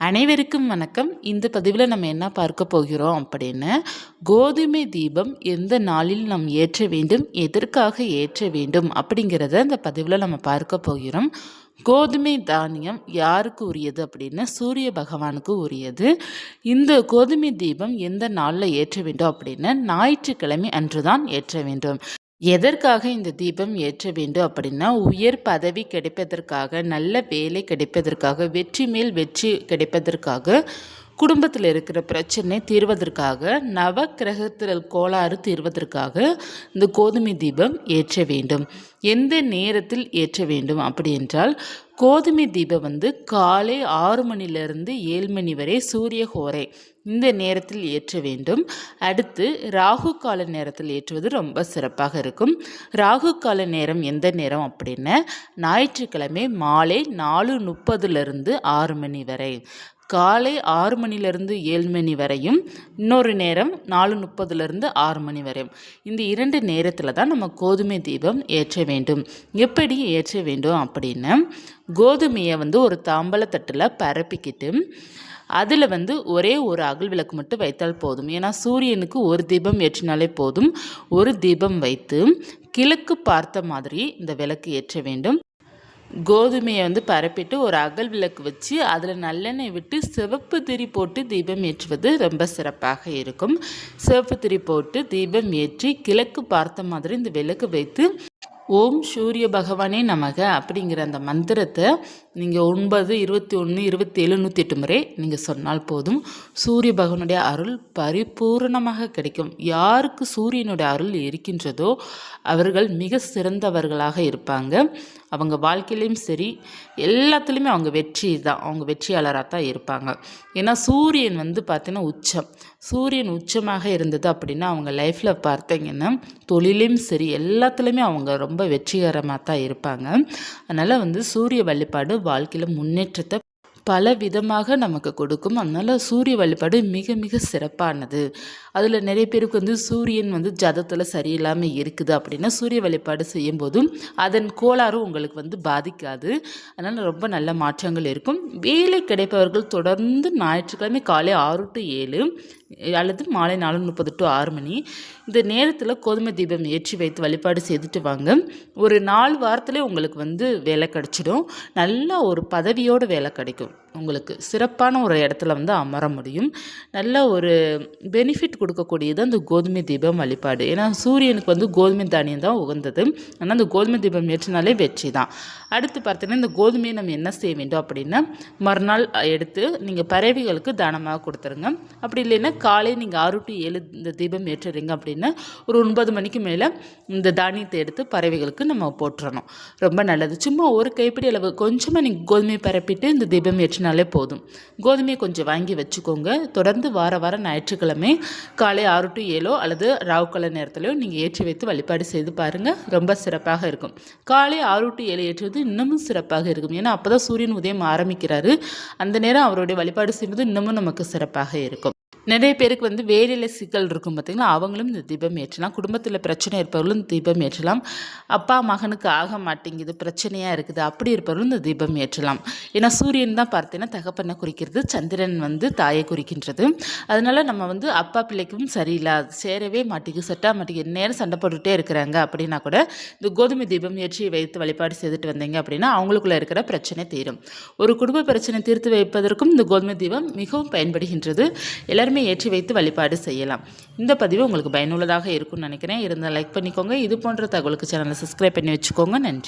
அனைவருக்கும் வணக்கம். இந்த பதிவில் நம்ம என்ன பார்க்க போகிறோம் அப்படின்னு கோதுமை தீபம் எந்த நாளில் நாம் ஏற்ற வேண்டும் எதற்காக ஏற்ற வேண்டும் அப்படிங்கிறத இந்த பதிவில் நம்ம பார்க்க போகிறோம். கோதுமை தானியம் யாருக்கு உரியது அப்படின்னு சூரிய பகவானுக்கு உரியது. இந்த கோதுமை தீபம் எந்த நாளில் ஏற்ற வேண்டும் அப்படின்னு ஞாயிற்றுக்கிழமை அன்று தான் ஏற்ற வேண்டும். எதற்காக இந்த தீபம் ஏற்ற வேண்டும் அப்படின்னா உயர் பதவி கிடைப்பதற்காக நல்ல வேலை கிடைப்பதற்காக வெற்றி மேல் வெற்றி கிடைப்பதற்காக குடும்பத்தில் இருக்கிற பிரச்சனை தீர்வதற்காக நவ கிரகத்தில் கோளாறு தீர்வதற்காக இந்த கோதுமை தீபம் ஏற்ற வேண்டும். எந்த நேரத்தில் ஏற்ற வேண்டும் அப்படி என்றால் கோதுமை தீபம் வந்து காலை ஆறு மணிலிருந்து ஏழு மணி வரை சூரிய ஹோரை இந்த நேரத்தில் ஏற்ற வேண்டும். அடுத்து ராகு கால நேரத்தில் ஏற்றுவது ரொம்ப சிறப்பாக இருக்கும். ராகு கால நேரம் எந்த நேரம் அப்படின்னா ஞாயிற்றுக்கிழமை மாலை நாலு முப்பதுலேருந்து ஆறு மணி வரை. காலை ஆறு மணிலேருந்து ஏழு மணி வரையும் இன்னொரு நேரம் நாலு முப்பதுலேருந்து ஆறு மணி வரையும். இந்த இரண்டு நேரத்தில் தான் நம்ம கோதுமை தீபம் ஏற்ற வேண்டும். எப்படி ஏற்ற வேண்டும் அப்படின்னா கோதுமையை வந்து ஒரு தாம்பலத்தட்டில் பரப்பிக்கிட்டு அதில் வந்து ஒரே ஒரு அகல் விளக்கு மட்டும் வைத்தால் போதும். ஏன்னா சூரியனுக்கு ஒரு தீபம் ஏற்றினாலே போதும். ஒரு தீபம் வைத்து கிழக்கு பார்த்த மாதிரி இந்த விளக்கு ஏற்ற வேண்டும். கோதுமையை வந்து பரப்பிட்டு ஒரு அகல் விளக்கு வச்சு அதில் நல்லெண்ணெய் விட்டு சிவப்பு திரி போட்டு தீபம் ஏற்றுவது ரொம்ப சிறப்பாக இருக்கும். சிவப்பு திரி போட்டு தீபம் ஏற்றி கிழக்கு பார்த்த மாதிரி இந்த விளக்கு வைத்து ஓம் சூரிய பகவானே நமக அப்படிங்கிற அந்த மந்திரத்தை நீங்கள் ஒன்பது இருபத்தி ஒன்று இருபத்தி ஏழு நூற்றி எட்டு முறை நீங்கள் சொன்னால் போதும். சூரிய பகவானுடைய அருள் பரிபூர்ணமாக கிடைக்கும். யாருக்கு சூரியனுடைய அருள் இருக்கின்றதோ அவர்கள் மிக சிறந்தவர்களாக இருப்பாங்க. அவங்க வாழ்க்கையிலையும் சரி எல்லாத்துலேயுமே அவங்க வெற்றி தான். அவங்க வெற்றியாளராக தான் இருப்பாங்க. ஏன்னா சூரியன் வந்து பார்த்திங்கன்னா உச்சம். சூரியன் உச்சமாக இருந்தது அப்படின்னா அவங்க லைஃப்பில் பார்த்தீங்கன்னா தொழிலையும் சரி எல்லாத்துலேயுமே அவங்க ரொம்ப வெற்றிகரமாக தான் இருப்பாங்க. அதனால் வந்து சூரிய வழிபாடு வாழ்க்கையில் முன்னேற்றத்தை பல விதமாக நமக்கு கொடுக்கும். அதனால் சூரிய வழிபாடு மிக மிக சிறப்பானது. அதில் நிறைய பேருக்கு வந்து சூரியன் வந்து ஜதத்தில் சரியில்லாமல் இருக்குது அப்படின்னா சூரிய வழிபாடு செய்யும்போதும் அதன் கோளாறும் உங்களுக்கு வந்து பாதிக்காது. அதனால் ரொம்ப நல்ல மாற்றங்கள் இருக்கும். வேலை கிடைப்பவர்கள் தொடர்ந்து ஞாயிற்றுக்கிழமை காலை ஆறு டு ஏழு அல்லது மாலை நாலு முப்பது டு ஆறு மணி. இந்த நேரத்தில் கோதுமை தீபம் ஏற்றி வைத்து வழிபாடு செய்துட்டு வாங்க. ஒரு நாலு வாரத்துலேயே உங்களுக்கு வந்து வேலை கிடச்சிடும். நல்லா ஒரு பதவியோடு வேலை கிடைக்கும். உங்களுக்கு சிறப்பான ஒரு இடத்துல வந்து அமர முடியும். நல்ல ஒரு பெனிஃபிட் கொடுக்கக்கூடியது அந்த கோதுமை தீபம் வழிபாடு. ஏன்னா சூரியனுக்கு வந்து கோதுமை தானியம் தான் உகந்தது. ஆனால் அந்த கோதுமை தீபம் ஏற்றினாலே வெற்றி தான். அடுத்து பார்த்தீங்கன்னா இந்த கோதுமையை நம்ம என்ன செய்ய வேண்டும் அப்படின்னா மறுநாள் எடுத்து நீங்கள் பறவைகளுக்கு தானமாக கொடுத்துருங்க. அப்படி இல்லைன்னா காலை நீங்கள் ஆறு டு ஏழு இந்த தீபம் ஏற்றுறீங்க அப்படின்னா ஒரு ஒன்பது மணிக்கு மேலே இந்த தானியத்தை எடுத்து பறவைகளுக்கு நம்ம போட்டுறணும் ரொம்ப நல்லது. சும்மா ஒரு கைப்பிடி அளவு கொஞ்சமாக நீங்கள் கோதுமையை பரப்பிட்டு இந்த தீபம் ஏற்றினாலே போதும். கோதுமையை கொஞ்சம் வாங்கி வச்சுக்கோங்க. தொடர்ந்து வார வாரம் ஞாயிற்றுக்கிழமை காலை ஆறு டு ஏழோ அல்லது ராவுக்கலை நேரத்திலையோ நீங்கள் ஏற்றி வைத்து வழிபாடு செய்து பாருங்கள் ரொம்ப சிறப்பாக இருக்கும். காலை ஆறு டு ஏழு ஏற்றுவது இன்னமும் சிறப்பாக இருக்கும். ஏன்னா அப்போ தான் சூரியன் உதயம் ஆரம்பிக்கிறாரு. அந்த நேரம் அவருடைய வழிபாடு செய்வது இன்னமும் நமக்கு சிறப்பாக இருக்கும். நிறைய பேருக்கு வந்து வேலையில் சிக்கல் இருக்கும் பார்த்திங்கன்னா அவங்களும் இந்த தீபம் ஏற்றலாம். குடும்பத்தில் பிரச்சனை இருப்பவர்களும் இந்த தீபம் ஏற்றலாம். அப்பா மகனுக்கு ஆக மாட்டேங்குது பிரச்சனையாக இருக்குது. அப்படி இருப்பவர்களும் இந்த தீபம் ஏற்றலாம். ஏன்னா சூரியன் தான் பார்த்தீங்கன்னா தகப்பனை குறிக்கிறது. சந்திரன் வந்து தாயை குறிக்கின்றது. அதனால் நம்ம வந்து அப்பா பிள்ளைக்கும் சரியில்லாது சேரவே மாட்டேங்குது. செட்டாக மாட்டேங்குது. நேரம் சண்டை போட்டுகிட்டே இருக்கிறாங்க அப்படின்னா கூட இந்த கோதுமை தீபம் ஏற்றி வைத்து வழிபாடு செய்துட்டு வந்தீங்க அப்படின்னா அவங்களுக்குள்ள இருக்கிற பிரச்சனை தீரும். ஒரு குடும்ப பிரச்சனை தீர்த்து வைப்பதற்கும் இந்த கோதுமை தீபம் மிகவும் பயன்படுகின்றது. எல்லாருமே எல்லாமே ஏற்றி வைத்து வழிபாடு செய்யலாம். இந்த பதிவு உங்களுக்கு பயனுள்ளதாக இருக்கும்னு நினைக்கிறேன். இருந்தால் லைக் பண்ணிக்கோங்க. இது போன்ற தகவலுக்கு சேனலை சப்ஸ்கிரைப் பண்ணி வச்சுக்கோங்க. நன்றி.